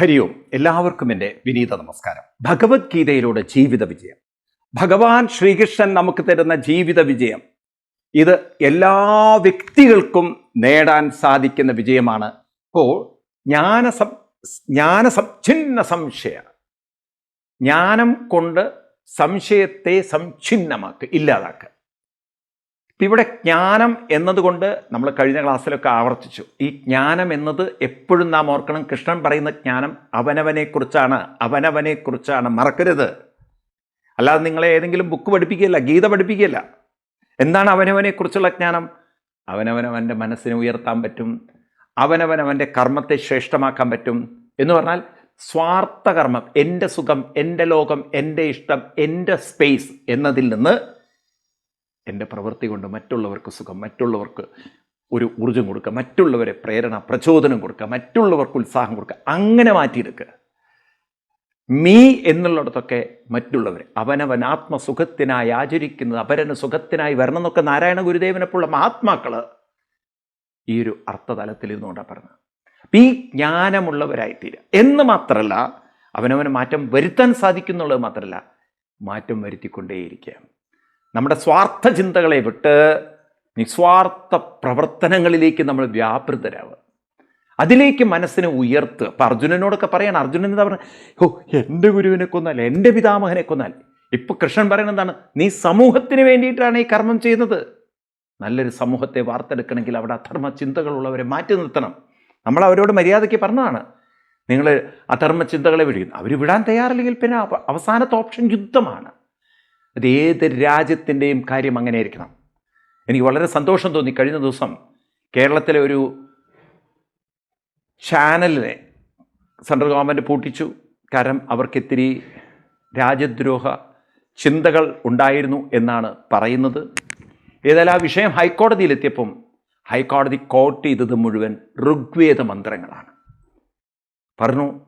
ഹരി ഓം. എല്ലാവർക്കും എന്റെ വിനീത നമസ്കാരം. ഭഗവത്ഗീതയിലൂടെ ജീവിത വിജയം. ഭഗവാൻ ശ്രീകൃഷ്ണൻ നമുക്ക് തരുന്ന ജീവിത വിജയം. ഇത് എല്ലാ വ്യക്തികൾക്കും നേടാൻ സാധിക്കുന്ന വിജയമാണ്. ഇപ്പോൾ ജ്ഞാനസം ജ്ഞാന സംഛിന്ന സംശയ ജ്ഞാനം കൊണ്ട് സംശയത്തെ സംഛിന്നമാക്കുക ഇല്ലാതാക്കുക ഇപ്പം ഇവിടെ ജ്ഞാനം എന്നതുകൊണ്ട് നമ്മൾ കഴിഞ്ഞ ക്ലാസ്സിലൊക്കെ ആവർത്തിച്ചു. ഈ ജ്ഞാനം എന്നത് എപ്പോഴും നാം ഓർക്കണം. കൃഷ്ണൻ പറയുന്ന ജ്ഞാനം അവനവനെക്കുറിച്ചാണ് അവനവനെക്കുറിച്ചാണ് മറക്കരുത്. അല്ലാതെ നിങ്ങളെ ഏതെങ്കിലും ബുക്ക് പഠിപ്പിക്കുകയല്ല ഗീത പഠിപ്പിക്കുകയല്ല. എന്താണ് അവനവനെക്കുറിച്ചുള്ള ജ്ഞാനം? അവനവനവന്റെ മനസ്സിനെ ഉയർത്താൻ പറ്റും. അവനവനവന്റെ കർമ്മത്തെ ശ്രേഷ്ഠമാക്കാൻ പറ്റും. എന്ന് പറഞ്ഞാൽ സ്വാർത്ഥ കർമ്മം എന്റെ സുഖം എന്റെ ലോകം എന്റെ ഇഷ്ടം എന്റെ സ്പേസ് എന്നതിൽ നിന്ന് എന്റെ പ്രവൃത്തി കൊണ്ട് മറ്റുള്ളവർക്ക് സുഖം മറ്റുള്ളവർക്ക് ഒരു ഊർജം കൊടുക്കുക മറ്റുള്ളവരെ പ്രേരണ പ്രചോദനം കൊടുക്കുക മറ്റുള്ളവർക്ക് ഉത്സാഹം കൊടുക്കുക അങ്ങനെ മാറ്റിയെടുക്കുക. മീ എന്നുള്ളിടത്തൊക്കെ മറ്റുള്ളവർ അവനവൻ ആത്മസുഖത്തിനായി ആചരിക്കുന്നത് അപരന് സുഖത്തിനായി വരണം എന്നൊക്കെ നാരായണ ഗുരുദേവനെപ്പോലുള്ള മഹാത്മാക്കൾ ഈ ഒരു അർത്ഥതലത്തിൽ ഇരുന്നുകൊണ്ടാണ് പറഞ്ഞത്. അപ്പം ഈ ജ്ഞാനമുള്ളവരായിത്തീരുക. എന്ന് മാത്രമല്ല അവനവന് മാറ്റം വരുത്താൻ സാധിക്കുന്നുള്ളത് മാത്രമല്ല മാറ്റം വരുത്തിക്കൊണ്ടേയിരിക്കുക നമ്മുടെ സ്വാർത്ഥ ചിന്തകളെ വിട്ട് നിസ്വാർത്ഥ പ്രവർത്തനങ്ങളിലേക്ക് നമ്മൾ വ്യാപൃതരാവുക. അതിലേക്ക് മനസ്സിനെ ഉയർത്തുക. അപ്പം അർജുനനോടൊക്കെ പറയണം അർജുനൻ എന്താ പറയുക ഓ എന്റെ ഗുരുവിനെ കൊന്നാൽ എന്റെ പിതാമഹനെ കൊന്നാൽ. ഇപ്പൊ കൃഷ്ണൻ പറയുന്നത് എന്താണ്? നീ സമൂഹത്തിന് വേണ്ടിയിട്ടാണ് ഈ കർമ്മം ചെയ്യുന്നത്. നല്ലൊരു സമൂഹത്തെ വാർത്തെടുക്കണമെങ്കിൽ അവിടെ അധർമ്മ ചിന്തകളുള്ളവരെ മാറ്റി നിർത്തണം. നമ്മൾ അവരോട് മര്യാദയ്ക്ക് പറഞ്ഞതാണ്. നിങ്ങൾ അധർമ്മ ചിന്തകളെ വിടുക അവർ വിടാൻ തയ്യാറില്ലെങ്കിൽ പിന്നെ അവസാനത്തെ ഓപ്ഷൻ യുദ്ധമാണ്. അത് ഏത് രാജ്യത്തിന്റെയും കാര്യം അങ്ങനെ ആയിരിക്കണം എനിക്ക് വളരെ സന്തോഷം തോന്നി കഴിഞ്ഞ ദിവസം കേരളത്തിലെ ഒരു ചാനലിനെ സെൻട്രൽ ഗവൺമെന്റ് പൂട്ടിച്ചു. കാരണം അവർക്കിത്തിരി രാജ്യദ്രോഹ ചിന്തകൾ ഉണ്ടായിരുന്നു എന്നാണ് പറയുന്നത്. ഏതായാലും ആ വിഷയം ഹൈക്കോടതിയിലെത്തിയപ്പം ഹൈക്കോടതി കോട്ട് ചെയ്തത് മുഴുവൻ ഋഗ്വേദ മന്ത്രങ്ങളാണ്. പറഞ്ഞു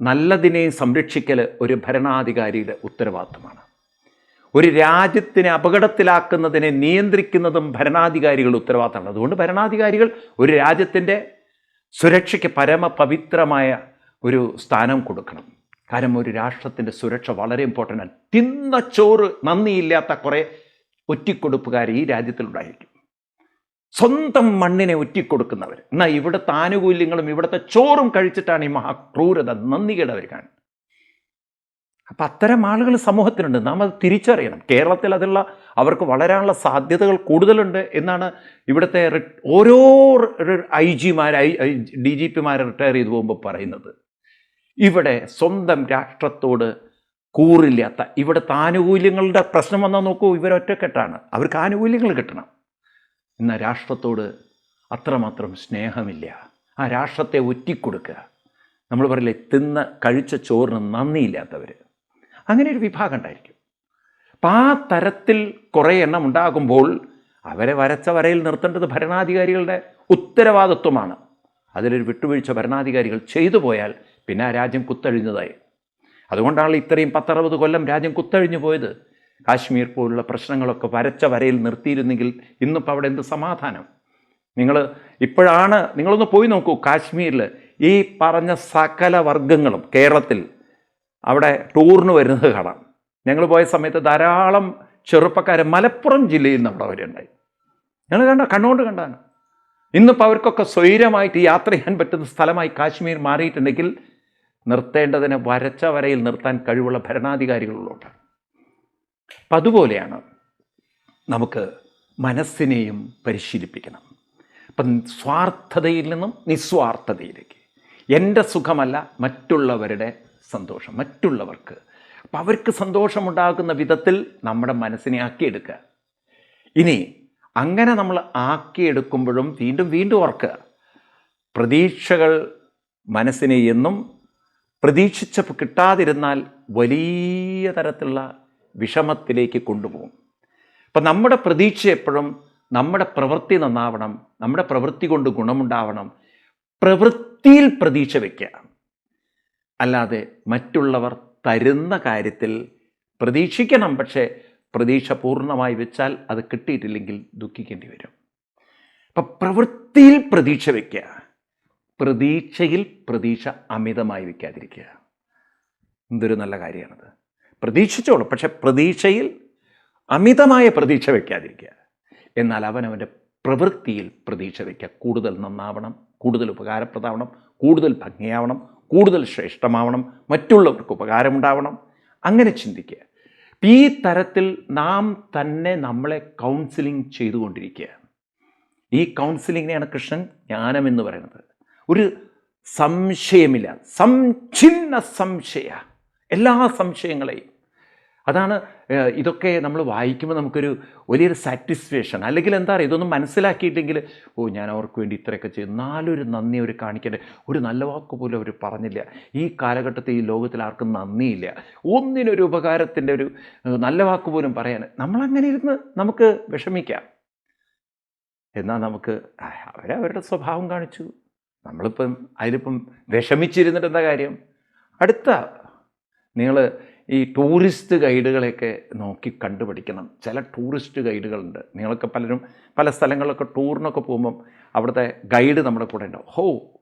നല്ലതിനെ സംരക്ഷിക്കൽ ഒരു ഭരണാധികാരിയുടെ ഉത്തരവാദിത്തമാണ് ഒരു രാജ്യത്തിനെ അപകടത്തിലാക്കുന്നതിനെ നിയന്ത്രിക്കുന്നതും ഭരണാധികാരികളുടെ ഉത്തരവാദിത്തമാണ്. അതുകൊണ്ട് ഭരണാധികാരികൾ ഒരു രാജ്യത്തിന്റെ സുരക്ഷയ്ക്ക് പരമപവിത്രമായ ഒരു സ്ഥാനം കൊടുക്കണം. കാരണം ഒരു രാഷ്ട്രത്തിന്റെ സുരക്ഷ വളരെ ഇമ്പോർട്ടന്റ് ആണ്. തിന്ന ചോറ് നന്ദിയില്ലാത്ത കുറേ ഒറ്റിക്കൊടുപ്പുകാർ ഈ രാജ്യത്തിലുണ്ടായിരിക്കും. സ്വന്തം മണ്ണിനെ ഒറ്റിക്കൊടുക്കുന്നവർ. എന്നാൽ ഇവിടുത്തെ ആനുകൂല്യങ്ങളും ഇവിടുത്തെ ചോറും കഴിച്ചിട്ടാണ് ഈ മഹാക്രൂരത നന്ദികേടവർ കാണുന്നത്. അപ്പം അത്തരം ആളുകൾ സമൂഹത്തിനുണ്ട് നാം അത് തിരിച്ചറിയണം. കേരളത്തിൽ അതുള്ള അവർക്ക് വളരാനുള്ള സാധ്യതകൾ കൂടുതലുണ്ട് എന്നാണ് ഇവിടുത്തെ ഓരോ ഐ ജിമാർ ഐ ഡി ജി പിമാർ റിട്ടയർ ചെയ്തു പോകുമ്പോൾ പറയുന്നത്. ഇവിടെ സ്വന്തം രാഷ്ട്രത്തോട് കൂറില്ലാത്ത ഇവിടുത്തെ ആനുകൂല്യങ്ങളുടെ പ്രശ്നം വന്നാൽ നോക്കൂ ഇവരൊറ്റക്കെട്ടാണ് അവർക്ക് ആനുകൂല്യങ്ങൾ കിട്ടണം. എന്നാൽ രാഷ്ട്രത്തോട് അത്രമാത്രം സ്നേഹമില്ല. ആ രാഷ്ട്രത്തെ ഒറ്റിക്കൊടുക്കുക. നമ്മൾ പറയില്ലേ തിന്ന് കഴിച്ച ചോറിന് നന്ദിയില്ലാത്തവർ അങ്ങനെ ഒരു വിഭാഗം ഉണ്ടായിരിക്കും. അപ്പം ആ തരത്തിൽ കുറേ എണ്ണം ഉണ്ടാകുമ്പോൾ അവരെ വരച്ച വരയിൽ നിർത്തേണ്ടത് ഭരണാധികാരികളുടെ ഉത്തരവാദിത്വമാണ്. അതിലൊരു വിട്ടുവീഴ്ച ഭരണാധികാരികൾ ചെയ്തു പോയാൽ പിന്നെ ആ രാജ്യം കുത്തഴിഞ്ഞതായി. അതുകൊണ്ടാണ് ഇത്രയും പത്തറുപത് കൊല്ലം രാജ്യം കുത്തഴിഞ്ഞു പോയത്. കാശ്മീർ പോലുള്ള പ്രശ്നങ്ങളൊക്കെ വരച്ച വരയിൽ നിർത്തിയിരുന്നെങ്കിൽ ഇന്നിപ്പോൾ അവിടെ എന്ത് സമാധാനം? നിങ്ങൾ ഇപ്പോഴാണ് നിങ്ങളൊന്ന് പോയി നോക്കൂ കാശ്മീരിൽ ഈ പറഞ്ഞ സകല വർഗങ്ങളും കേരളത്തിൽ അവിടെ ടൂറിന് വരുന്നത് കാണാം. ഞങ്ങൾ പോയ സമയത്ത് ധാരാളം ചെറുപ്പക്കാർ മലപ്പുറം ജില്ലയിൽ നിന്ന് അവിടെ വരുണ്ടായി ഞങ്ങൾ കണ്ട കണ്ണുകൊണ്ട് കണ്ടാണ് ഇന്നിപ്പോൾ അവർക്കൊക്കെ സ്വൈരമായിട്ട് യാത്ര ചെയ്യാൻ പറ്റുന്ന സ്ഥലമായി കാശ്മീർ മാറിയിട്ടുണ്ടെങ്കിൽ നിർത്തേണ്ടതിനെ വരച്ച വരയിൽ നിർത്താൻ കഴിവുള്ള ഭരണാധികാരികളുള്ളതുകൊണ്ട് അപ്പം അതുപോലെയാണ് നമുക്ക് മനസ്സിനെയും പരിശീലിപ്പിക്കണം. അപ്പം സ്വാർത്ഥതയിൽ നിന്നും നിസ്വാർത്ഥതയിലേക്ക്. എന്റെ സുഖമല്ല മറ്റുള്ളവരുടെ സന്തോഷം. മറ്റുള്ളവർക്ക്. അപ്പം അവർക്ക് സന്തോഷമുണ്ടാകുന്ന വിധത്തിൽ നമ്മുടെ മനസ്സിനെ ആക്കിയെടുക്കുക. ഇനി അങ്ങനെ നമ്മൾ ആക്കിയെടുക്കുമ്പോഴും വീണ്ടും വീണ്ടും ഓർക്കുക. പ്രതീക്ഷകൾ മനസ്സിനെ എന്നും പ്രതീക്ഷിച്ച കിട്ടാതിരുന്നാൽ വലിയ തരത്തിലുള്ള വിഷമത്തിലേക്ക് കൊണ്ടുപോകും. അപ്പം നമ്മുടെ പ്രതീക്ഷ എപ്പോഴും നമ്മുടെ പ്രവൃത്തി നന്നാവണം നമ്മുടെ പ്രവൃത്തി കൊണ്ട് ഗുണമുണ്ടാവണം പ്രവൃത്തിയിൽ പ്രതീക്ഷ വയ്ക്കുക അല്ലാതെ മറ്റുള്ളവർ തരുന്ന കാര്യത്തിൽ പ്രതീക്ഷിക്കണം പക്ഷേ പ്രതീക്ഷ പൂർണമായി വെച്ചാൽ അത് കിട്ടിയിട്ടില്ലെങ്കിൽ ദുഃഖിക്കേണ്ടി വരും. അപ്പം പ്രവൃത്തിയിൽ പ്രതീക്ഷ വയ്ക്കുക പ്രതീക്ഷയിൽ പ്രതീക്ഷ അമിതമായി വയ്ക്കാതിരിക്കുക എന്തൊരു നല്ല കാര്യമാണത്. പ്രതീക്ഷിച്ചോളൂ പക്ഷെ പ്രതീക്ഷയിൽ അമിതമായ പ്രതീക്ഷ വയ്ക്കാതിരിക്കുക എന്നാൽ അവനവന്റെ പ്രവൃത്തിയിൽ പ്രതീക്ഷ വയ്ക്കുക കൂടുതൽ നന്നാവണം കൂടുതൽ ഉപകാരപ്രദമാവണം കൂടുതൽ ഭംഗിയാവണം കൂടുതൽ ശ്രേഷ്ഠമാവണം മറ്റുള്ളവർക്ക് ഉപകാരമുണ്ടാവണം. അങ്ങനെ ചിന്തിക്കുക. ഈ തരത്തിൽ നാം തന്നെ നമ്മളെ കൗൺസിലിംഗ് ചെയ്തുകൊണ്ടിരിക്കുക. ഈ കൗൺസിലിങ്ങിനെയാണ് കൃഷ്ണൻ ജ്ഞാനം എന്ന് പറയുന്നത്. ഒരു സംശയമില്ല. സംഛിന്ന സംശയ. എല്ലാ സംശയങ്ങളെയും അതാണ് ഇതൊക്കെ നമ്മൾ വായിക്കുമ്പോൾ നമുക്കൊരു വലിയൊരു സാറ്റിസ്ഫാക്ഷൻ അല്ലെങ്കിൽ എന്താ പറയുക ഇതൊന്നും മനസ്സിലാക്കിയിട്ടെങ്കിൽ ഓ ഞാൻ അവർക്ക് വേണ്ടി ഇത്രയൊക്കെ ചെയ്തു. നാലൊരു നന്ദി അവർ കാണിക്കേണ്ട. ഒരു നല്ല വാക്ക് പോലും അവർ പറഞ്ഞില്ല. ഈ കാലഘട്ടത്തിൽ ഈ ലോകത്തിൽ ആർക്കും നന്ദിയില്ല. ഒന്നിനൊരു ഉപകാരത്തിന്റെ ഒരു നല്ല വാക്ക് പോലും പറയാൻ നമ്മളങ്ങനെ ഇരുന്ന് നമുക്ക് വിഷമിക്കാം. എന്നാൽ നമുക്ക് അവരവരുടെ സ്വഭാവം കാണിച്ചു. നമ്മളിപ്പം അതിലിപ്പം വിഷമിച്ചിരുന്നിട്ട് എന്താ കാര്യം? അടുത്ത നിങ്ങൾ ഈ ടൂറിസ്റ്റ് ഗൈഡുകളെയൊക്കെ നോക്കി കണ്ടുപിടിക്കണം. ചില ടൂറിസ്റ്റ് ഗൈഡുകളുണ്ട്. നിങ്ങളൊക്കെ പലരും പല സ്ഥലങ്ങളിലൊക്കെ ടൂറിനൊക്കെ പോകുമ്പം അവിടുത്തെ ഗൈഡ് നമ്മുടെ കൂടെ ഉണ്ടാവും ഹോ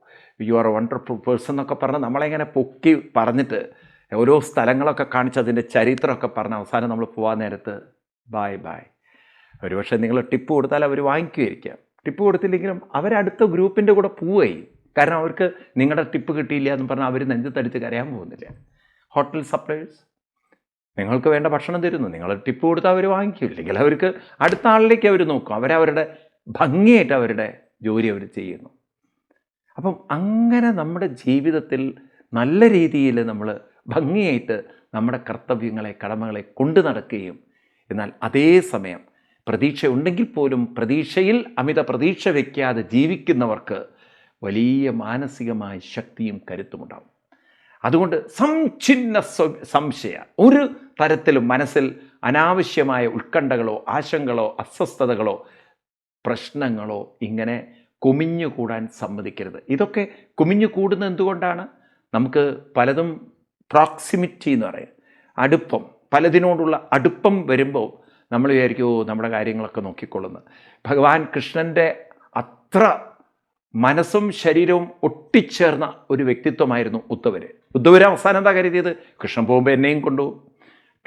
യു ആർ വണ്ടർഫുൾ പേഴ്സൺ എന്നൊക്കെ പറഞ്ഞ് നമ്മളെങ്ങനെ പൊക്കി പറഞ്ഞിട്ട് ഓരോ സ്ഥലങ്ങളൊക്കെ കാണിച്ച് അതിന്റെ ചരിത്രമൊക്കെ പറഞ്ഞ് അവസാനം നമ്മൾ പോകാൻ നേരത്ത് ബായ് ബായ് ഒരുപക്ഷെ നിങ്ങൾ ടിപ്പ് കൊടുത്താൽ അവർ വാങ്ങിക്കുമായിരിക്കാം. ടിപ്പ് കൊടുത്തില്ലെങ്കിലും അവരടുത്ത ഗ്രൂപ്പിന്റെ കൂടെ പോവുകയും. കാരണം അവർക്ക് നിങ്ങളുടെ ടിപ്പ് കിട്ടിയില്ല എന്ന് പറഞ്ഞാൽ അവർ നെഞ്ചത്തടിച്ച് കരയാൻ പോകുന്നില്ല. ഹോട്ടൽ സപ്ലൈസ് നിങ്ങൾക്ക് വേണ്ട ഭക്ഷണം തരുന്നു. നിങ്ങൾ ടിപ്പ് കൊടുത്താൽ അവർ വാങ്ങിക്കും. ഇല്ലെങ്കിൽ അവർക്ക് അടുത്ത ആളിലേക്ക് അവർ നോക്കും. അവരവരുടെ ഭംഗിയായിട്ട് അവരുടെ ജോലി അവർ ചെയ്യുന്നു. അപ്പം അങ്ങനെ നമ്മുടെ ജീവിതത്തിൽ നല്ല രീതിയിൽ നമ്മൾ ഭംഗിയായിട്ട് നമ്മുടെ കർത്തവ്യങ്ങളെ കടമകളെ കൊണ്ടു നടക്കുകയും എന്നാൽ അതേ സമയം പ്രതീക്ഷ ഉണ്ടെങ്കിൽ പോലും പ്രതീക്ഷയിൽ അമിത പ്രതീക്ഷ വയ്ക്കാതെ ജീവിക്കുന്നവർക്ക് വലിയ മാനസികമായ ശക്തിയും കരുത്തുമുണ്ടാവും. അതുകൊണ്ട് സംഛിന്ന സംശയ. ഒരു തരത്തിലും മനസ്സിൽ അനാവശ്യമായ ഉത്കണ്ഠകളോ ആശങ്കകളോ അസ്വസ്ഥതകളോ പ്രശ്നങ്ങളോ ഇങ്ങനെ കുമിഞ്ഞുകൂടാൻ സമ്മതിക്കരുത്. ഇതൊക്കെ കുമിഞ്ഞു കൂടുന്നത് എന്തുകൊണ്ടാണ്? നമുക്ക് പലതും പ്രോക്സിമിറ്റി എന്ന് പറയും. അടുപ്പം. പലതിനോടുള്ള അടുപ്പം വരുമ്പോൾ നമ്മൾ വിചാരിക്കുമോ നമ്മുടെ കാര്യങ്ങളൊക്കെ നോക്കിക്കൊള്ളുന്നു. ഭഗവാൻ കൃഷ്ണന്റെ അത്ര മനസ്സും ശരീരവും ഒട്ടിച്ചേർന്ന ഒരു വ്യക്തിത്വമായിരുന്നു ഉദ്ധവര് ഉദ്ധവര് അവസാനം എന്താ കരുതിയത്? കൃഷ്ണൻ പോകുമ്പോൾ എന്നെയും കൊണ്ടുപോകും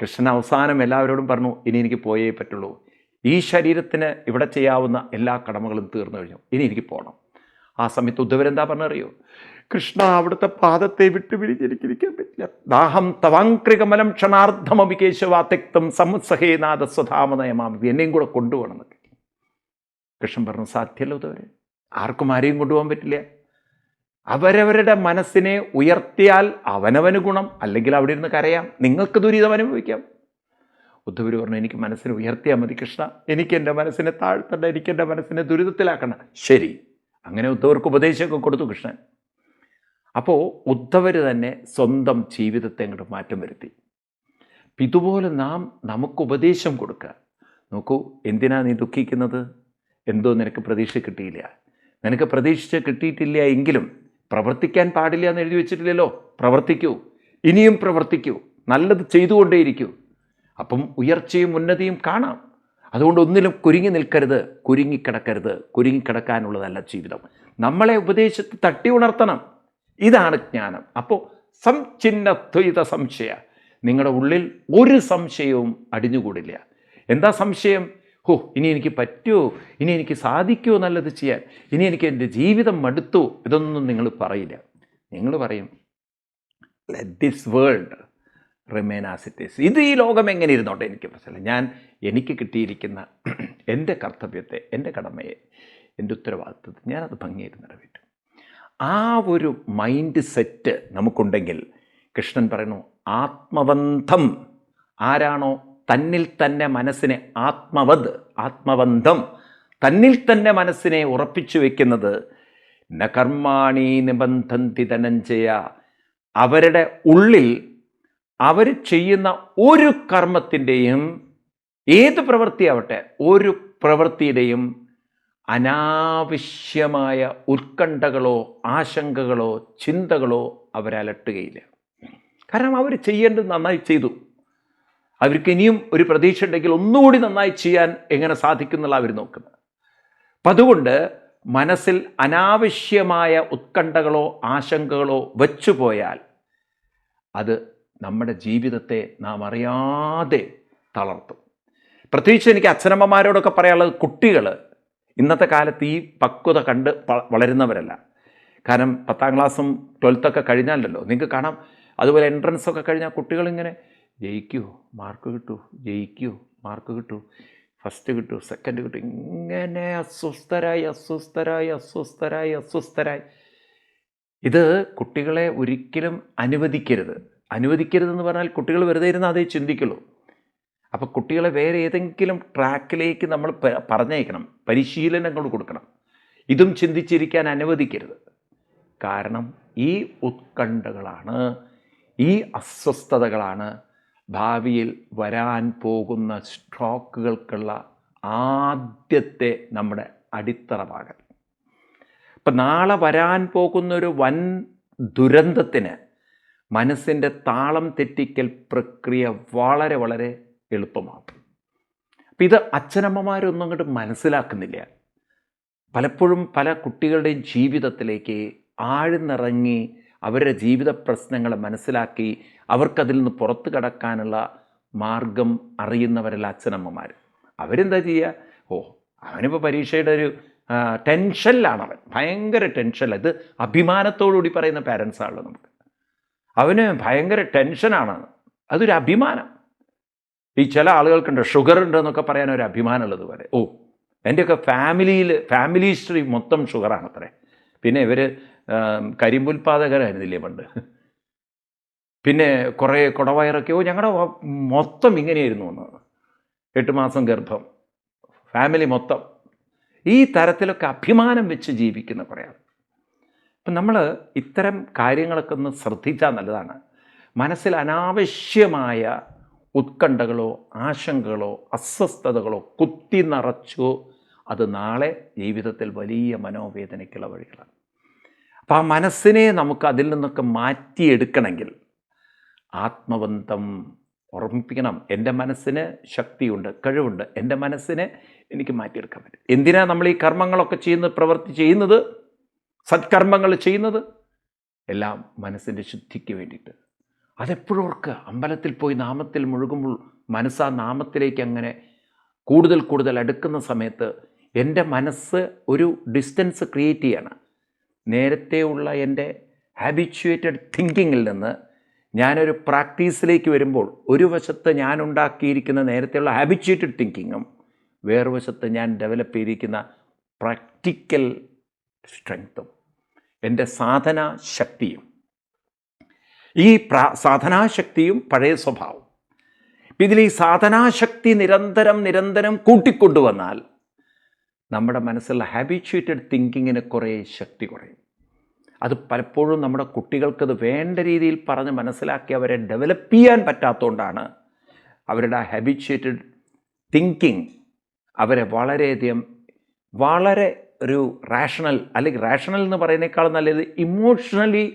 കൃഷ്ണൻ അവസാനം എല്ലാവരോടും പറഞ്ഞു ഇനി എനിക്ക് പോയേ പറ്റുള്ളൂ. ഈ ശരീരത്തിന് ഇവിടെ ചെയ്യാവുന്ന എല്ലാ കടമകളും തീർന്നു കഴിഞ്ഞു. ഇനി എനിക്ക് പോകണം ആ സമയത്ത് ഉദ്ധവരെന്താ പറഞ്ഞറിയോ? കൃഷ്ണ അവിടുത്തെ പാദത്തെ വിട്ടു പിരിഞ്ഞിരിക്കാൻ പറ്റില്ല. ദാഹം തവാങ്ക്രികമലം ക്ഷണാർദ്ധമപി കേശവാത്യക്തം സമുത്സഹേനാഥ സ്വധാമനയമാമി. എന്നെയും കൂടെ കൊണ്ടുപോകണം കൃഷ്ണൻ പറഞ്ഞു സാധ്യല്ല ഉദ്ധവരെ. ആർക്കും ആരെയും കൊണ്ടുപോകാൻ പറ്റില്ല. അവരവരുടെ മനസ്സിനെ ഉയർത്തിയാൽ അവനവന് ഗുണം അല്ലെങ്കിൽ അവിടെ ഇരുന്ന് കരയാം. നിങ്ങൾക്ക് ദുരിതം അനുഭവിക്കാം. ഉദ്ധവര് പറഞ്ഞു എനിക്ക് മനസ്സിനെ ഉയർത്തിയാൽ മതി കൃഷ്ണ. എനിക്ക് എന്റെ മനസ്സിനെ താഴ്ത്തണ്ട എനിക്ക് എന്റെ മനസ്സിനെ ദുരിതത്തിലാക്കണം ശരി. അങ്ങനെ ഉദ്ധവർക്ക് ഉപദേശമൊക്കെ കൊടുത്തു കൃഷ്ണൻ. അപ്പോൾ ഉദ്ധവർ തന്നെ സ്വന്തം ജീവിതത്തെ അങ്ങോട്ട് മാറ്റം വരുത്തി. ഇതുപോലെ നാം നമുക്ക് ഉപദേശം കൊടുക്കുക. നോക്കൂ എന്തിനാ നീ ദുഃഖിക്കുന്നത്? എന്തോ നിനക്ക് പ്രതീക്ഷ കിട്ടിയില്ല. നിനക്ക് പ്രതീക്ഷിച്ച് കിട്ടിയിട്ടില്ല എങ്കിലും പ്രവർത്തിക്കാൻ പാടില്ല എന്ന് എഴുതി വെച്ചിട്ടില്ലല്ലോ. പ്രവർത്തിക്കൂ. ഇനിയും പ്രവർത്തിക്കൂ. നല്ലത് ചെയ്തുകൊണ്ടേയിരിക്കൂ. അപ്പം ഉയർച്ചയും ഉന്നതിയും കാണാം. അതുകൊണ്ട് ഒന്നിലും കുരുങ്ങി നിൽക്കരുത്. കുരുങ്ങിക്കിടക്കരുത്. കുരുങ്ങിക്കിടക്കാനുള്ളതല്ല ജീവിതം. നമ്മളെ ഉപദേശത്ത് തട്ടി ഉണർത്തണം. ഇതാണ് ജ്ഞാനം. അപ്പോൾ സംചിന്നദ്വൈത സംശയ. നിങ്ങളുടെ ഉള്ളിൽ ഒരു സംശയവും അടിഞ്ഞുകൂടില്ല. എന്താ സംശയം? ഹോ ഇനി എനിക്ക് പറ്റുമോ ഇനി എനിക്ക് സാധിക്കുമോ നല്ലത് ചെയ്യാൻ ഇനി എനിക്ക് എന്റെ ജീവിതം മടുത്തു ഇതൊന്നും നിങ്ങൾ പറയില്ല. നിങ്ങൾ പറയും let this world remain as it is ഇത് ഈ ലോകം എങ്ങനെ ഇരുന്നോട്ടെ? എനിക്ക് പ്രശ്നമില്ല ഞാൻ എനിക്ക് കിട്ടിയിരിക്കുന്ന എന്റെ കർത്തവ്യത്തെ എന്റെ കടമയെ എന്റെ ഉത്തരവാദിത്വത്തെ ഞാനത് ഭംഗിയായിട്ട് നിറവേറ്റും. ആ ഒരു മൈൻഡ് സെറ്റ് നമുക്കുണ്ടെങ്കിൽ കൃഷ്ണൻ പറയുന്നു ആത്മബന്ധം ആരാണോ തന്നിൽ തന്നെ മനസ്സിനെ ആത്മവത് ആത്മബന്ധം. തന്നിൽ തന്നെ മനസ്സിനെ ഉറപ്പിച്ചു വെക്കുന്നത് ന കർമാണി നിബന്ധന്തി ധനഞ്ജയ. അവരുടെ ഉള്ളിൽ അവർ ചെയ്യുന്ന ഒരു കർമ്മത്തിന്റെയും ഏത് പ്രവൃത്തിയാവട്ടെ ഒരു പ്രവൃത്തിയുടെയും അനാവശ്യമായ ഉത്കണ്ഠകളോ ആശങ്കകളോ ചിന്തകളോ അവരലട്ടുകയില്ല. കാരണം അവർ ചെയ്യേണ്ടത് നന്നായി ചെയ്തു. അവർക്ക് ഇനിയും ഒരു പ്രതീക്ഷ ഉണ്ടെങ്കിൽ ഒന്നുകൂടി നന്നായി ചെയ്യാൻ എങ്ങനെ സാധിക്കും എന്നുള്ള അവർ നോക്കുന്നത്. അപ്പം അതുകൊണ്ട് മനസ്സിൽ അനാവശ്യമായ ഉത്കണ്ഠകളോ ആശങ്കകളോ വച്ചു പോയാൽ അത് നമ്മുടെ ജീവിതത്തെ നാം അറിയാതെ തളർത്തും. പ്രത്യേകിച്ച് എനിക്ക് അച്ഛനമ്മമാരോടൊക്കെ പറയാനുള്ളത് കുട്ടികൾ ഇന്നത്തെ കാലത്ത് ഈ പക്വത കണ്ട് വളരുന്നവരല്ല. കാരണം പത്താം ക്ലാസ്സും ട്വൽത്തൊക്കെ കഴിഞ്ഞാലല്ലോ നിങ്ങൾക്ക് കാണാം. അതുപോലെ എൻട്രൻസ് ഒക്കെ കഴിഞ്ഞാൽ കുട്ടികളിങ്ങനെ ജയിക്കൂ മാർക്ക് കിട്ടൂ ജയിക്കൂ മാർക്ക് കിട്ടൂ ഫസ്റ്റ് കിട്ടൂ സെക്കൻഡ് കിട്ടൂ ഇങ്ങനെ അസ്വസ്ഥരായി അസ്വസ്ഥരായി അസ്വസ്ഥരായി അസ്വസ്ഥരായി. ഇത് കുട്ടികളെ ഒരിക്കലും അനുവദിക്കരുത്. അനുവദിക്കരുതെന്ന് പറഞ്ഞാൽ കുട്ടികൾ വെറുതെ ഇരുന്ന് അതേ ചിന്തിക്കുള്ളൂ. അപ്പോൾ കുട്ടികളെ വേറെ ഏതെങ്കിലും ട്രാക്കിലേക്ക് നമ്മൾ പറഞ്ഞയക്കണം പരിശീലനങ്ങൾ കൊടുക്കണം. ഇതും ചിന്തിച്ചിരിക്കാൻ അനുവദിക്കരുത്. കാരണം ഈ ഉത്കണ്ഠകളാണ് ഈ അസ്വസ്ഥതകളാണ് ഭാവിയിൽ വരാൻ പോകുന്ന സ്ട്രോക്കുകൾക്കുള്ള ആദ്യത്തെ നമ്മുടെ അടിത്തറ ഭാഗം ഇപ്പം നാളെ വരാൻ പോകുന്നൊരു വൻ ദുരന്തത്തിന് മനസ്സിന്റെ താളം തെറ്റിക്കൽ പ്രക്രിയ വളരെ വളരെ എളുപ്പമാകും. അപ്പം ഇത് അച്ഛനമ്മമാരൊന്നും അങ്ങോട്ട് മനസ്സിലാക്കുന്നില്ല. പലപ്പോഴും പല കുട്ടികളുടെയും ജീവിതത്തിലേക്ക് ആഴ്ന്നിറങ്ങി അവരുടെ ജീവിത പ്രശ്നങ്ങളെ മനസ്സിലാക്കി അവർക്കതിൽ നിന്ന് പുറത്തു കടക്കാനുള്ള മാർഗം അറിയുന്നവരല്ല അച്ഛനമ്മമാർ അവരെന്താ ചെയ്യുക ഓ അവനിപ്പോൾ പരീക്ഷയുടെ ഒരു ടെൻഷനിലാണ് അവൻ ഭയങ്കര ടെൻഷനിലാണ് ഇത് അഭിമാനത്തോടുകൂടി പറയുന്ന പാരൻസാണല്ലോ നമുക്ക്. അവന് ഭയങ്കര ടെൻഷനാണ്. അതൊരു അഭിമാനം. ഈ ചില ആളുകൾക്കുണ്ട് ഷുഗർ ഉണ്ട് എന്നൊക്കെ പറയാൻ ഒരു അഭിമാനമുള്ളത് പോലെ. ഓ എന്റെയൊക്കെ ഫാമിലിയിൽ ഫാമിലി ഹിസ്റ്ററി മൊത്തം ഷുഗറാണ് അത്രേ പിന്നെ ഇവർ കരിമ്പുൽപാദകരായിരുന്നില്ലേ പണ്ട്? പിന്നെ കുറേ കുടവയറൊക്കെ ഓ ഞങ്ങളുടെ മൊത്തം ഇങ്ങനെയായിരുന്നു എന്ന് എട്ട് മാസം ഗർഭം. ഫാമിലി മൊത്തം. ഈ തരത്തിലൊക്കെ അഭിമാനം വെച്ച് ജീവിക്കുന്ന കുറേ ആൾ. അപ്പം നമ്മൾ ഇത്തരം കാര്യങ്ങളൊക്കെ ഒന്ന് ശ്രദ്ധിച്ചാൽ നല്ലതാണ്. മനസ്സിൽ അനാവശ്യമായ ഉത്കണ്ഠകളോ ആശങ്കകളോ അസ്വസ്ഥതകളോ കുത്തി നിറച്ചോ അത് നാളെ ജീവിതത്തിൽ വലിയ മനോവേദനയ്ക്കുള്ള വഴികളാണ്. അപ്പം ആ മനസ്സിനെ നമുക്ക് അതിൽ നിന്നൊക്കെ മാറ്റിയെടുക്കണമെങ്കിൽ ആത്മബന്ധം ഓർമ്മിപ്പിക്കണം. എന്റെ മനസ്സിന് ശക്തിയുണ്ട് കഴിവുണ്ട്. എന്റെ മനസ്സിനെ എനിക്ക് മാറ്റിയെടുക്കാൻ പറ്റും. എന്തിനാ നമ്മൾ ഈ കർമ്മങ്ങളൊക്കെ ചെയ്യുന്ന പ്രവൃത്തി ചെയ്യുന്നത്? സത്കർമ്മങ്ങൾ ചെയ്യുന്നത്? എല്ലാം മനസ്സിന്റെ ശുദ്ധിക്ക് വേണ്ടിയിട്ട്. അതെപ്പോഴും ഓർക്കുക. അമ്പലത്തിൽ പോയി നാമത്തിൽ മുഴുകുമ്പോൾ മനസ്സാ നാമത്തിലേക്ക് അങ്ങനെ കൂടുതൽ കൂടുതൽ അടുക്കുന്ന സമയത്ത് എന്റെ മനസ്സ് ഒരു ഡിസ്റ്റൻസ് ക്രിയേറ്റ് ചെയ്യണം. നേരത്തെ ഉള്ള എന്റെ ഹാബിച്വേറ്റഡ് തിങ്കിങ്ങിൽ നിന്ന് ഞാനൊരു പ്രാക്ടീസിലേക്ക് വരുമ്പോൾ ഒരു വശത്ത് ഞാൻ ഉണ്ടാക്കിയിരിക്കുന്ന നേരത്തെയുള്ള ഹാബിച്വേറ്റഡ് തിങ്കിങ്ങും വേറൊരു വശത്ത് ഞാൻ ഡെവലപ്പ് ചെയ്തിരിക്കുന്ന പ്രാക്ടിക്കൽ സ്ട്രെങ്ത്തും എന്റെ സാധന ശക്തിയും. ഈ പ്രാ സാധനാശക്തിയും പഴയ സ്വഭാവം. ഇതിൽ ഈ സാധനാശക്തി നിരന്തരം നിരന്തരം കൂട്ടിക്കൊണ്ടുവന്നാൽ നമ്മുടെ മനസ്സിലുള്ള ഹാബിച്വേറ്റഡ് തിങ്കിങ്ങിന് കുറേ ശക്തി കുറയും. അത് പലപ്പോഴും നമ്മുടെ കുട്ടികൾക്കത് വേണ്ട രീതിയിൽ പറഞ്ഞ് മനസ്സിലാക്കി അവരെ ഡെവലപ്പ് ചെയ്യാൻ പറ്റാത്തതുകൊണ്ടാണ് അവരുടെ ഹാബിച്വേറ്റഡ് തിങ്കിങ് അവരെ വളരെയധികം വളരെ ഒരു റാഷണൽ അല്ലെങ്കിൽ റാഷണൽ എന്ന് പറയുന്നേക്കാൾ നല്ലത് ഇമോഷണലി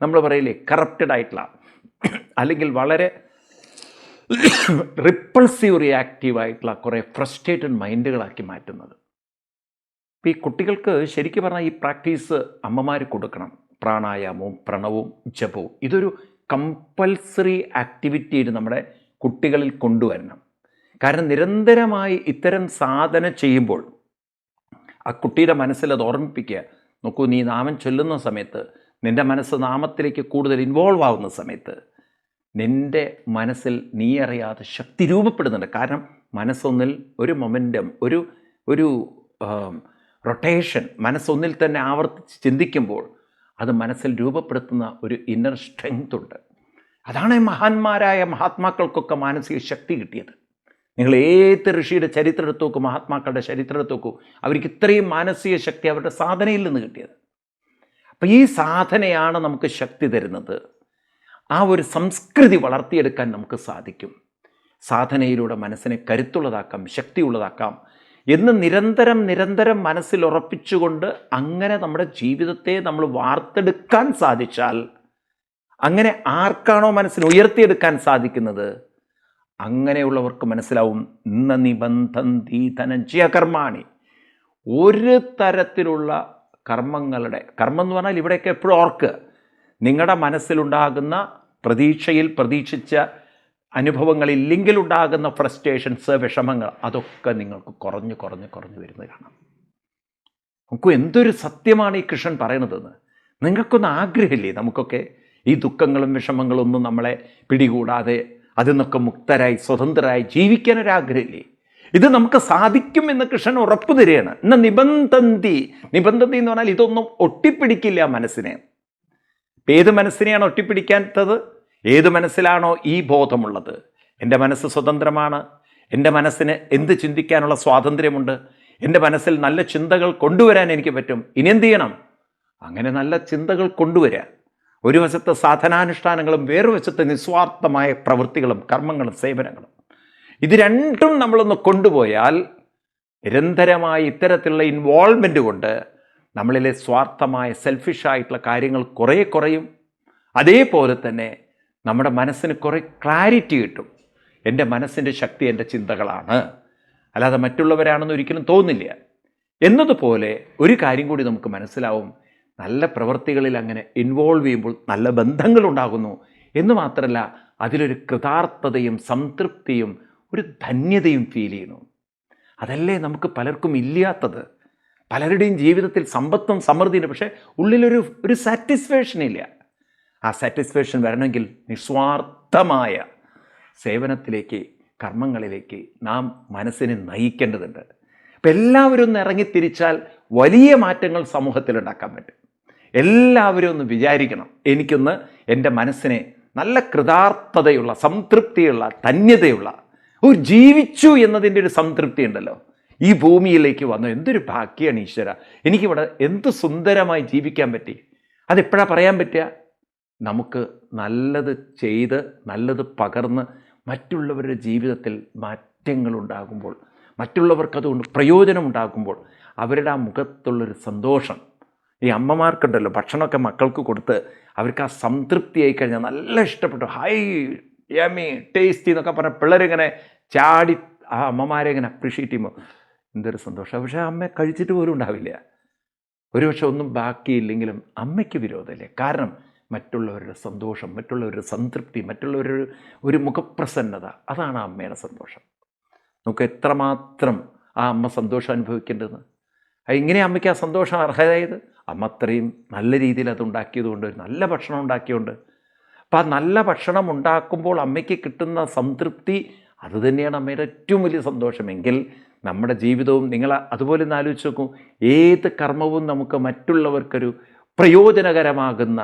നമ്മൾ പറയില്ലേ കറപ്റ്റഡ് ആയിട്ടുള്ള അല്ലെങ്കിൽ വളരെ റിപ്പൾസീവ് റിയാക്റ്റീവ് ആയിട്ടുള്ള കുറേ ഫ്രസ്ട്രേറ്റഡ് മൈൻഡുകളാക്കി മാറ്റുന്നത്. ഇപ്പം ഈ കുട്ടികൾക്ക് ശരിക്കും പറഞ്ഞാൽ ഈ പ്രാക്ടീസ് അമ്മമാർ കൊടുക്കണം. പ്രാണായാമവും പ്രണവും ജപവും. ഇതൊരു കമ്പൽസറി ആക്ടിവിറ്റിയായിട്ട് നമ്മുടെ കുട്ടികളിൽ കൊണ്ടുവരണം. കാരണം നിരന്തരമായി ഇത്തരം സാധന ചെയ്യുമ്പോൾ ആ കുട്ടിയുടെ മനസ്സിൽ അത് ഓർമ്മിപ്പിക്കുക. നോക്കൂ നീ നാമം ചൊല്ലുന്ന സമയത്ത് നിന്റെ മനസ്സ് നാമത്തിലേക്ക് കൂടുതൽ ഇൻവോൾവ് ആവുന്ന സമയത്ത് നിന്റെ മനസ്സിൽ നീ അറിയാതെ ശക്തി രൂപപ്പെടുന്നുണ്ട്. കാരണം മനസ്സൊന്നിൽ ഒരു മൊമെന്റം ഒരു ഒരു റൊട്ടേഷൻ മനസ്സൊന്നിൽ തന്നെ ആവർത്തിച്ച് ചിന്തിക്കുമ്പോൾ അത് മനസ്സിൽ രൂപപ്പെടുത്തുന്ന ഒരു ഇന്നർ സ്ട്രെങ്ത് ഉണ്ട്. അതാണ് മഹാന്മാരായ മഹാത്മാക്കൾക്കൊക്കെ മാനസിക ശക്തി കിട്ടിയത്. നിങ്ങൾ ഏത് ഋഷിയുടെ ചരിത്രം എടുത്തു മഹാത്മാക്കളുടെ ചരിത്രം എടുത്തു അവർക്ക് ഇത്രയും മാനസിക ശക്തി അവരുടെ സാധനയിൽ നിന്ന് കിട്ടിയത്. അപ്പം ഈ സാധനയാണ് നമുക്ക് ശക്തി തരുന്നത്. ആ ഒരു സംസ്കൃതി വളർത്തിയെടുക്കാൻ നമുക്ക് സാധിക്കും. സാധനയിലൂടെ മനസ്സിനെ കരുത്തുള്ളതാക്കാം ശക്തിയുള്ളതാക്കാം. എന്ന് നിരന്തരം നിരന്തരം മനസ്സിൽ ഉറപ്പിച്ചുകൊണ്ട് അങ്ങനെ നമ്മുടെ ജീവിതത്തെ നമ്മൾ വാർത്തെടുക്കാൻ സാധിച്ചാൽ അങ്ങനെ ആർക്കാണോ മനസ്സിന് ഉയർത്തിയെടുക്കാൻ സാധിക്കുന്നത്? അങ്ങനെയുള്ളവർക്ക് മനസ്സിലാവും ഇന്ന നിബന്ധന്തി ധനഞ്ജയ കർമാണി. ഒരു തരത്തിലുള്ള കർമ്മങ്ങളുടെ കർമ്മം എന്ന് പറഞ്ഞാൽ ഇവിടെയൊക്കെ എപ്പോഴും ഓർക്കുക നിങ്ങളുടെ മനസ്സിലുണ്ടാകുന്ന പ്രതീക്ഷയിൽ പ്രതീക്ഷിച്ച അനുഭവങ്ങളില്ലെങ്കിൽ ഉണ്ടാകുന്ന ഫ്രസ്ട്രേഷൻസ് വിഷമങ്ങൾ അതൊക്കെ നിങ്ങൾക്ക് കുറഞ്ഞ് കുറഞ്ഞ് കുറഞ്ഞ് വരുന്നത് കാണാം. നമുക്ക് എന്തൊരു സത്യമാണ് ഈ കൃഷ്ണൻ പറയണതെന്ന്. നിങ്ങൾക്കൊന്ന് ആഗ്രഹമില്ലേ? നമുക്കൊക്കെ ഈ ദുഃഖങ്ങളും വിഷമങ്ങളും ഒന്നും നമ്മളെ പിടികൂടാതെ അതിൽ നിന്നൊക്കെ മുക്തരായി സ്വതന്ത്രരായി ജീവിക്കാനൊരാഗ്രഹമില്ലേ? ഇത് നമുക്ക് സാധിക്കും എന്ന് കൃഷ്ണൻ ഉറപ്പു തരികയാണ്. എന്ന നിബന്ധന്തി നിബന്ധന്തി എന്ന് പറഞ്ഞാൽ ഇതൊന്നും ഒട്ടിപ്പിടിക്കില്ല മനസ്സിനെ. ഏത് മനസ്സിനെയാണ് ഒട്ടിപ്പിടിക്കാത്തത്? ഏത് മനസ്സിലാണോ ഈ ബോധമുള്ളത്? എന്റെ മനസ്സ് സ്വതന്ത്രമാണ്. എന്റെ മനസ്സിന് എന്ത് ചിന്തിക്കാനുള്ള സ്വാതന്ത്ര്യമുണ്ട്? എന്റെ മനസ്സിൽ നല്ല ചിന്തകൾ കൊണ്ടുവരാൻ എനിക്ക് പറ്റും. ഇനി എന്ത് ചെയ്യണം? അങ്ങനെ നല്ല ചിന്തകൾ കൊണ്ടുവരാൻ. ഒരു വശത്ത് സാധനാനുഷ്ഠാനങ്ങളും വേറെ വശത്ത് നിസ്വാർത്ഥമായ പ്രവൃത്തികളും കർമ്മങ്ങളും സേവനങ്ങളും. ഇത് രണ്ടും നമ്മളൊന്ന് കൊണ്ടുപോയാൽ നിരന്തരമായ ഇത്തരത്തിലുള്ള ഇൻവോൾവ്മെന്റ് കൊണ്ട് നമ്മളിലെ സ്വാർത്ഥമായ സെൽഫിഷായിട്ടുള്ള കാര്യങ്ങൾ കുറേ കുറയും. അതേപോലെ തന്നെ നമ്മുടെ മനസ്സിന് കുറേ ക്ലാരിറ്റി കിട്ടും. എന്റെ മനസ്സിന്റെ ശക്തി എന്റെ ചിന്തകളാണ്. അല്ലാതെ മറ്റുള്ളവരാണെന്ന് ഒരിക്കലും തോന്നില്ല. എന്നതുപോലെ ഒരു കാര്യം കൂടി നമുക്ക് മനസ്സിലാവും. നല്ല പ്രവൃത്തികളിൽ അങ്ങനെ ഇൻവോൾവ് ചെയ്യുമ്പോൾ നല്ല ബന്ധങ്ങളുണ്ടാകുന്നു. എന്ന് മാത്രമല്ല അതിലൊരു കൃതാർത്ഥതയും സംതൃപ്തിയും ഒരു ധന്യതയും ഫീൽ ചെയ്യുന്നു. അതല്ലേ നമുക്ക് പലർക്കും ഇല്ലാത്തത്? പലരുടെയും ജീവിതത്തിൽ സമ്പത്തും സമൃദ്ധിയും പക്ഷേ ഉള്ളിലൊരു ഒരു സാറ്റിസ്ഫാക്ഷൻ ഇല്ല. ആ സാറ്റിസ്ഫാക്ഷൻ വരണമെങ്കിൽ നിസ്വാർത്ഥമായ സേവനത്തിലേക്ക് കർമ്മങ്ങളിലേക്ക് നാം മനസ്സിനെ നയിക്കേണ്ടതുണ്ട്. അപ്പം എല്ലാവരും ഒന്ന് ഇറങ്ങിത്തിരിച്ചാൽ വലിയ മാറ്റങ്ങൾ സമൂഹത്തിൽ ഉണ്ടാക്കാൻ പറ്റും. എല്ലാവരും ഒന്ന് വിചാരിക്കണം. എനിക്കൊന്ന് എന്റെ മനസ്സിനെ നല്ല കൃതാർത്ഥതയുള്ള സംതൃപ്തിയുള്ള ധന്യതയുള്ള ഒരു ജീവിച്ചു എന്നതിന്റെ ഒരു സംതൃപ്തി ഉണ്ടല്ലോ. ഈ ഭൂമിയിലേക്ക് വന്നു. എന്തൊരു ഭാഗ്യമാണ് ഈശ്വര. എനിക്കിവിടെ എന്ത് സുന്ദരമായി ജീവിക്കാൻ പറ്റി. അതെപ്പോഴാണ് പറയാൻ പറ്റുക? നമുക്ക് നല്ലത് ചെയ്ത് നല്ലത് പകർന്ന് മറ്റുള്ളവരുടെ ജീവിതത്തിൽ മാറ്റങ്ങളുണ്ടാകുമ്പോൾ മറ്റുള്ളവർക്ക് അതുകൊണ്ട് പ്രയോജനം പ്രയോജനമുണ്ടാകുമ്പോൾ അവരുടെ ആ മുഖത്തുള്ളൊരു സന്തോഷം. ഈ അമ്മമാർക്കുണ്ടല്ലോ ഭക്ഷണമൊക്കെ മക്കൾക്ക് കൊടുത്ത് അവർക്ക് ആ സംതൃപ്തിയായി കഴിഞ്ഞാൽ നല്ല ഇഷ്ടപ്പെട്ടു. ഹൈ യമി ടേസ്റ്റി എന്നൊക്കെ പറഞ്ഞ പിള്ളേരിങ്ങനെ ചാടി ആ അമ്മമാരെ ഇങ്ങനെ അപ്രീഷിയേറ്റ് ചെയ്യുമ്പോൾ എന്തൊരു സന്തോഷം. പക്ഷേ അമ്മ കഴിച്ചിട്ട് പോലും ഉണ്ടാവില്ല. ഒരുപക്ഷെ ഒന്നും ബാക്കിയില്ലെങ്കിലും അമ്മയ്ക്ക് വിരോധമില്ലേ. കാരണം മറ്റുള്ളവരുടെ സന്തോഷം മറ്റുള്ളവരുടെ സംതൃപ്തി മറ്റുള്ളവരുടെ ഒരു മുഖപ്രസന്നത അതാണ് ആ അമ്മയുടെ സന്തോഷം. നമുക്ക് എത്രമാത്രം ആ അമ്മ സന്തോഷം അനുഭവിക്കേണ്ടതെന്ന് അത് ഇങ്ങനെ അമ്മയ്ക്ക് ആ സന്തോഷം അർഹതയായത്? അമ്മ അത്രയും നല്ല രീതിയിൽ അത് ഒരു നല്ല ഭക്ഷണം ഉണ്ടാക്കിയതുകൊണ്ട്. അപ്പോൾ ആ നല്ല ഭക്ഷണം ഉണ്ടാക്കുമ്പോൾ അമ്മയ്ക്ക് കിട്ടുന്ന സംതൃപ്തി അതുതന്നെയാണ് അമ്മയുടെ ഏറ്റവും വലിയ സന്തോഷമെങ്കിൽ നമ്മുടെ ജീവിതവും നിങ്ങൾ അതുപോലെ ഒന്ന് ആലോചിച്ച് നോക്കൂ. ഏത് കർമ്മവും നമുക്ക് മറ്റുള്ളവർക്കൊരു പ്രയോജനകരമാകുന്ന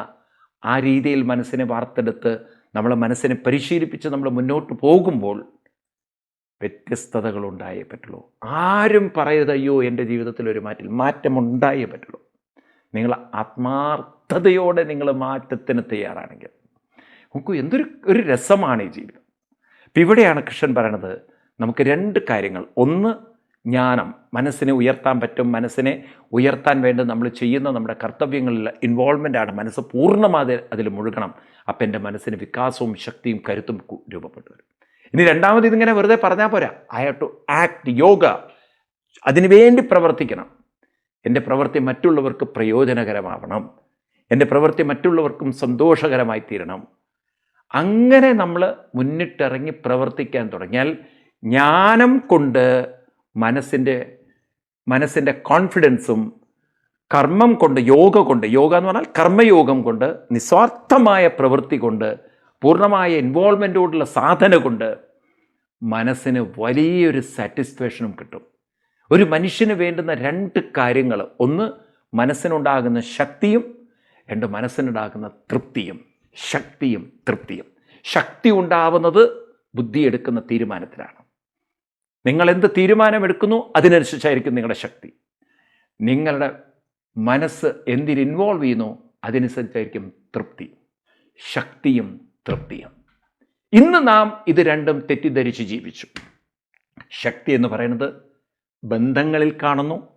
ആ രീതിയിൽ മനസ്സിനെ വാർത്തെടുത്ത് നമ്മളെ മനസ്സിനെ പരിശീലിപ്പിച്ച് നമ്മൾ മുന്നോട്ട് പോകുമ്പോൾ വ്യത്യസ്തതകളുണ്ടായേ പറ്റുള്ളൂ. ആരും പറയരുത് അയ്യോ എന്റെ ജീവിതത്തിൽ ഒരു മാറ്റം മാറ്റം ഉണ്ടായേ പറ്റുള്ളൂ. നിങ്ങൾ ആത്മാർത്ഥതയോടെ നിങ്ങൾ മാറ്റത്തിന് തയ്യാറാണെങ്കിൽ. നമുക്ക് എന്തൊരു ഒരു രസമാണ് ഈ ജീവിതം. അപ്പം ഇവിടെയാണ് കൃഷ്ണൻ പറയണത് നമുക്ക് രണ്ട് കാര്യങ്ങൾ. ഒന്ന് ജ്ഞാനം മനസ്സിനെ ഉയർത്താൻ പറ്റും മനസ്സിനെ ഉയർത്താൻ വേണ്ടി നമ്മൾ ചെയ്യുന്ന നമ്മുടെ കർത്തവ്യങ്ങളിൽ ആണ്. മനസ്സ് പൂർണമായി അതിൽ മുഴുകണം. അപ്പം എന്റെ മനസ്സിന് വികാസവും ശക്തിയും കരുത്തും രൂപപ്പെട്ടു വരും. ഇനി രണ്ടാമത് ഇതിങ്ങനെ വെറുതെ പറഞ്ഞാൽ പോരാ. ഐ ഹാവ് ടു ആക്ട് യോഗ അതിനു വേണ്ടി പ്രവർത്തിക്കണം. എന്റെ പ്രവൃത്തി മറ്റുള്ളവർക്ക് പ്രയോജനകരമാവണം. എന്റെ പ്രവൃത്തി മറ്റുള്ളവർക്കും സന്തോഷകരമായി തീരണം. അങ്ങനെ നമ്മൾ മുന്നിട്ടിറങ്ങി പ്രവർത്തിക്കാൻ തുടങ്ങിയാൽ ജ്ഞാനം കൊണ്ട് മനസ്സിന്റെ മനസ്സിന്റെ കോൺഫിഡൻസും കർമ്മം കൊണ്ട് യോഗ കൊണ്ട് യോഗ എന്ന് പറഞ്ഞാൽ കർമ്മയോഗം കൊണ്ട് നിസ്വാർത്ഥമായ പ്രവൃത്തി കൊണ്ട് പൂർണമായ ഇൻവോൾവ്മെന്റോടുള്ള സാധന കൊണ്ട് മനസ്സിന് വലിയൊരു സാറ്റിസ്ഫാക്ഷനും കിട്ടും. ഒരു മനുഷ്യന് വേണ്ടുന്ന രണ്ട് കാര്യങ്ങൾ ഒന്ന് മനസ്സിനുണ്ടാകുന്ന ശക്തിയും രണ്ട് മനസ്സിനുണ്ടാകുന്ന തൃപ്തിയും. ശക്തിയും തൃപ്തിയും. ശക്തി ഉണ്ടാവുന്നത് ബുദ്ധി എടുക്കുന്ന തീരുമാനത്തിലാണ്. നിങ്ങൾ എന്ത് തീരുമാനമെടുക്കുന്നു അതിനനുസരിച്ചായിരിക്കും നിങ്ങളുടെ ശക്തി. നിങ്ങളുടെ മനസ്സ് എന്തിന് ഇൻവോൾവ് ചെയ്യുന്നു അതിനനുസരിച്ചായിരിക്കും തൃപ്തി. ശക്തിയും തൃപ്തിയും. ഇന്ന് നാം ഇത് രണ്ടും തെറ്റിദ്ധരിച്ച് ജീവിച്ചു. ശക്തി എന്ന് പറയുന്നത് ബന്ധങ്ങളിൽ കാണുന്നു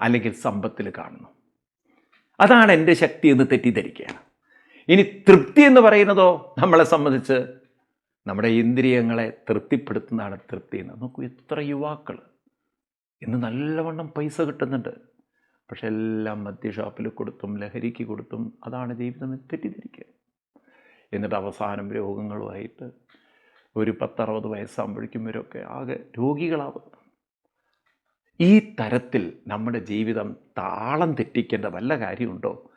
അല്ലെങ്കിൽ സമ്പത്തിൽ കാണുന്നു. അതാണ് എന്റെ ശക്തി എന്ന് തെറ്റിദ്ധരിക്കുകയാണ്. ഇനി തൃപ്തി എന്ന് പറയുന്നതോ നമ്മളെ സംബന്ധിച്ച് നമ്മുടെ ഇന്ദ്രിയങ്ങളെ തൃപ്തിപ്പെടുത്തുന്നതാണ് തൃപ്തി എന്ന്. നോക്കൂ എത്ര യുവാക്കൾ ഇന്ന് നല്ലവണ്ണം പൈസ കിട്ടുന്നുണ്ട്. പക്ഷെ എല്ലാം മദ്യഷാപ്പിൽ കൊടുത്തും ലഹരിക്ക് കൊടുത്തും അതാണ് ജീവിതം തെറ്റിദ്ധരിക്കുക. എന്നിട്ട് അവസാനം രോഗങ്ങളുമായിട്ട് ഒരു പത്തറുപത് വയസ്സാകുമ്പോഴേക്കും ഇവരൊക്കെ ആകെ രോഗികളാവും ഈ തരത്തിൽ നമ്മുടെ ജീവിതം താളം തെറ്റിക്കേണ്ട വല്ല കാര്യമുണ്ടോ?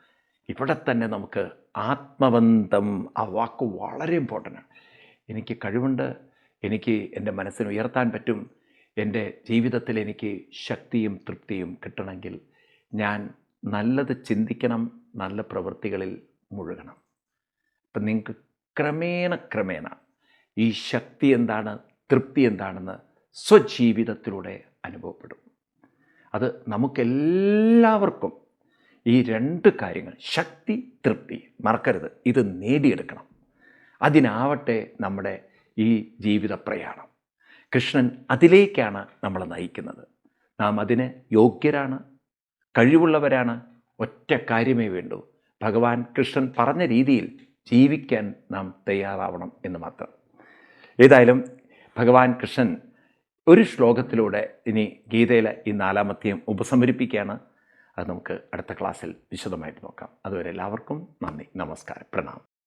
ഇവിടെ തന്നെ നമുക്ക് ആത്മബന്ധം ആ വാക്ക് വളരെ ഇമ്പോർട്ടന്റ് ആണ്. എനിക്ക് കഴിവുണ്ട് എനിക്ക് എന്റെ മനസ്സിന് ഉയർത്താൻ പറ്റും എന്റെ ജീവിതത്തിൽ എനിക്ക് ശക്തിയും തൃപ്തിയും കിട്ടണമെങ്കിൽ ഞാൻ നല്ലത് ചിന്തിക്കണം നല്ല പ്രവൃത്തികളിൽ മുഴുകണം. അപ്പം നിങ്ങൾക്ക് ക്രമേണ ക്രമേണ ഈ ശക്തി എന്താണ് തൃപ്തി എന്താണെന്ന് സ്വജീവിതത്തിലൂടെ അനുഭവപ്പെടും. അത് നമുക്കെല്ലാവർക്കും ഈ രണ്ട് കാര്യങ്ങൾ ശക്തി തൃപ്തി മറക്കരുത്. ഇത് നേടിയെടുക്കണം. അതിനാവട്ടെ നമ്മുടെ ഈ ജീവിത പ്രയാണം കൃഷ്ണൻ അതിലേക്കാണ് നമ്മളെ നയിക്കുന്നത്. നാം അതിന് യോഗ്യരാണ് കഴിവുള്ളവരാണ് ഒറ്റ കാര്യമേ വേണ്ടൂ. ഭഗവാൻ കൃഷ്ണൻ പറഞ്ഞ രീതിയിൽ ജീവിക്കാൻ നാം തയ്യാറാവണം എന്ന് മാത്രം. ഏതായാലും ഭഗവാൻ കൃഷ്ണൻ ഒരു ശ്ലോകത്തിലൂടെ ഇനി ഗീതയിലെ ഈ നാലാമത്തെയും ഉപസംഹരിപ്പിക്കുകയാണ്. അത് നമുക്ക് അടുത്ത ക്ലാസ്സിൽ വിശദമായിട്ട് നോക്കാം. അതുവരെ എല്ലാവർക്കും നന്ദി നമസ്കാരം പ്രണാം